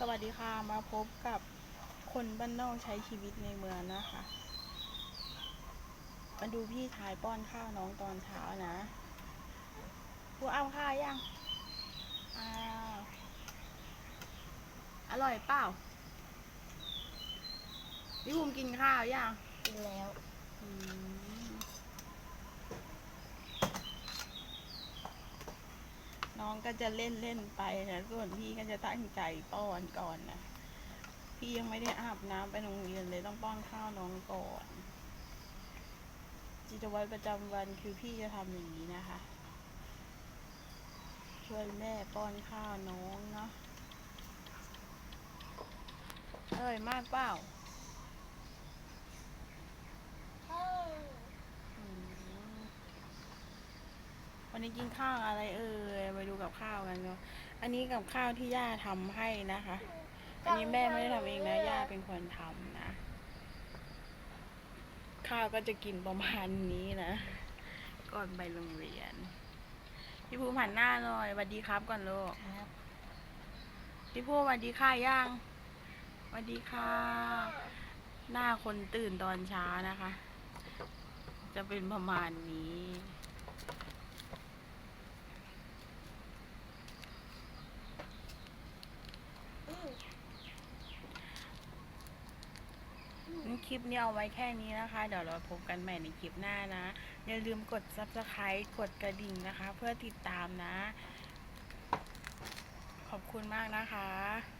สวัสดีค่ะ มาพบกับคนบ้านนอกใช้ชีวิตในเมืองนะคะ มาดูพี่ชายป้อนข้าวน้องตอนเช้านะพูเอาข้าวยังอ้าวอร่อยเปล่าพี่ภูมิกินข้าวยังกินแล้ว อืม น้องก็จะเล่นเล่นไปนะส่วนพี่ก็จะตั้งใจป้อนก่อนนะพี่ยังไม่ได้อาบน้ำไปโรงเรียนเลยต้องป้อนข้าวน้องก่อนกิจวัตรประจำวันคือพี่จะทำอย่างนี้นะคะ ช่วยแม่ป้อนข้าวน้องเนาะอร่อยมากเปล่า อืม วันนี้กินข้าวอะไรเอ่ยไปดูกับข้าวกันเนาะอันนี้กับข้าวที่ย่าทำให้นะคะ อันนี้แม่ไม่ได้ทำเองนะย่าเป็นคนทำนะ ข้าวก็จะกินประมาณนี้นะ ก่อนไปโรงเรียน พี่ภูมิหันหน้าหน่อยสวัสดีครับก่อนลูกครับพี่ภูมิสวัสดีค่ะย่างสวัสดีค่ะ หน้าคนตื่นตอนเช้านะคะ จะเป็นประมาณนี้งั้น คลิปนี้เอาไว้แค่นี้นะคะ เดี๋ยวเราพบกันใหม่ในคลิปหน้านะ อย่าลืมกด subscribe กดกระดิ่งนะคะ เพื่อติดตามนะ ขอบคุณมากนะคะ